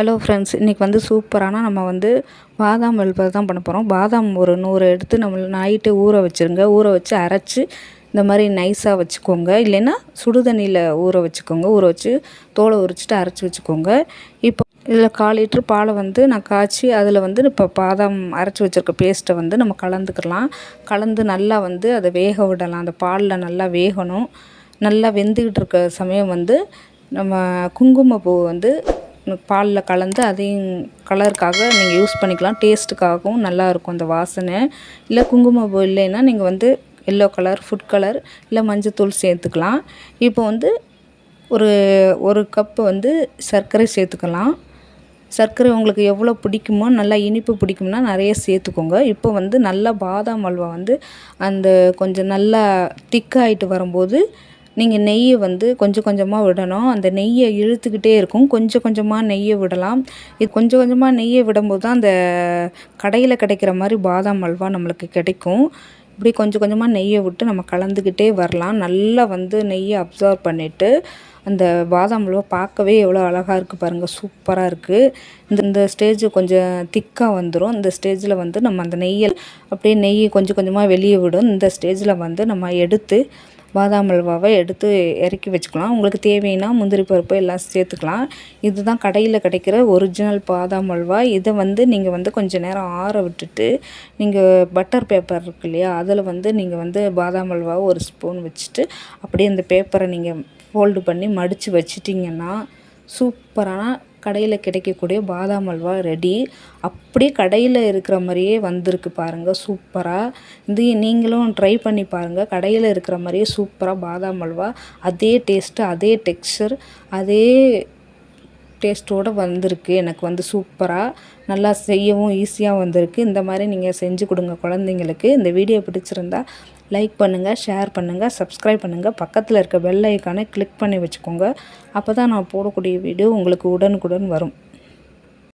Hello friends இன்றைக்கி வந்து சூப்பரான நம்ம வந்து பாதாம் அல்வா தான் பண்ண போகிறோம் பாதாம் ஒரு நூறு எடுத்து நம்ம நைட்டு ஊற வச்சுருங்க. ஊற வச்சு அரைச்சி இந்த மாதிரி நைஸாக வச்சுக்கோங்க. இல்லைன்னா சுடு தண்ணியில் ஊற வச்சுக்கோங்க. ஊற வச்சு தோலை உரிச்சிட்டு அரைச்சி வச்சுக்கோங்க. இப்போ இதில் கால் லிட்ரு பாலை வந்து நான் காய்ச்சி அதில் வந்து இப்போ பாதாம் அரைச்சி வச்சுருக்க பேஸ்ட்டை வந்து நம்ம கலந்துக்கலாம். கலந்து நல்லா வந்து அதை வேக விடலாம். அந்த பாலில் நல்லா வேகணும். நல்லா வெந்துக்கிட்டு இருக்க சமயம் வந்து நம்ம குங்குமப்பூ வந்து பாலில் கலந்து அதையும் கலருக்காக நீங்கள் யூஸ் பண்ணிக்கலாம். டேஸ்ட்டுக்காகவும் நல்லாயிருக்கும் அந்த வாசனை. இல்லை குங்குமப்பூ இல்லைன்னா நீங்கள் வந்து எல்லோ கலர் ஃபுட் கலர் இல்லை மஞ்சத்தூள் சேர்த்துக்கலாம். இப்போ வந்து ஒரு ஒரு கப்பு வந்து சர்க்கரை சேர்த்துக்கலாம். சர்க்கரை உங்களுக்கு எவ்வளோ பிடிக்குமோ நல்லா இனிப்பு பிடிக்கும்னா நிறைய சேர்த்துக்கோங்க. இப்போ வந்து நல்லா பாதாம் அல்வா வந்து அந்த கொஞ்சம் நல்லா திக்காகிட்டு வரும்போது நீங்கள் நெய்யை வந்து கொஞ்சம் கொஞ்சமாக விடணும். அந்த நெய்யை இழுத்துக்கிட்டே இருக்கும். கொஞ்சம் கொஞ்சமாக நெய்யை விடலாம். இது கொஞ்சம் கொஞ்சமாக நெய்யை விடும்போது தான் அந்த கடையில் கிடைக்கிற மாதிரி பாதாம் அல்வா நம்மளுக்கு கிடைக்கும். இப்படி கொஞ்சம் கொஞ்சமாக நெய்யை விட்டு நம்ம கலந்துக்கிட்டே வரலாம். நல்லா வந்து நெய்யை அப்சர்வ் பண்ணிவிட்டு அந்த பாதாம் அல்வா பார்க்கவே எவ்வளோ அழகாக இருக்குது பாருங்கள் சூப்பராக இருக்குது இந்த இந்த ஸ்டேஜ் கொஞ்சம் திக்காக வந்துடும் இந்த ஸ்டேஜில் வந்து நம்ம அந்த நெய்யை அப்படியே நெய் கொஞ்சம் கொஞ்சமாக வெளியே விடும். இந்த ஸ்டேஜில் வந்து நம்ம எடுத்து பாதாம் அல்வாவை எடுத்து இறக்கி வச்சுக்கலாம். உங்களுக்கு தேவைன்னா முந்திரி பருப்பு எல்லாம் சேர்த்துக்கலாம். இதுதான் கடையில் கிடைக்கிற ஒரிஜினல் பாதாம் அல்வா. இதை வந்து நீங்கள் வந்து கொஞ்சம் நேரம் ஆற விட்டுட்டு நீங்கள் பட்டர் பேப்பர் இருக்கு இல்லையா? அதில் வந்து நீங்கள் வந்து பாதாம் அல்வாவை ஒரு ஸ்பூன் வச்சுட்டு அப்படியே அந்த பேப்பரை நீங்கள் ஃபோல்டு பண்ணி மடித்து வச்சிட்டிங்கன்னா சூப்பரான கடையில் கிடைக்கக்கூடிய பாதாம் அல்வா ரெடி அப்படியே கடையில் இருக்கிற மாதிரியே வந்திருக்கு பாருங்கள் சூப்பராக இது நீங்களும் ட்ரை பண்ணி பாருங்கள் கடையில் இருக்கிற மாதிரியே சூப்பராக பாதாம் அல்வா. அதே டேஸ்ட்டு அதே டெக்ஸ்சர் அதே டேஸ்ட்டோடு வந்திருக்கு. எனக்கு வந்து சூப்பராக நல்லா செய்யவும் ஈஸியாக வந்திருக்கு. இந்த மாதிரி நீங்கள் செஞ்சு கொடுங்க குழந்தைங்களுக்கு. இந்த வீடியோ பிடிச்சிருந்தா லைக் பண்ணுங்கள் ஷேர் பண்ணுங்கள் சப்ஸ்கிரைப் பண்ணுங்கள் பக்கத்தில் இருக்க பெல் ஐக்கானை கிளிக் பண்ணி வச்சுக்கோங்க. அப்போ தான் நான் போடக்கூடிய வீடியோ உங்களுக்கு உடனுக்குடன் வரும்.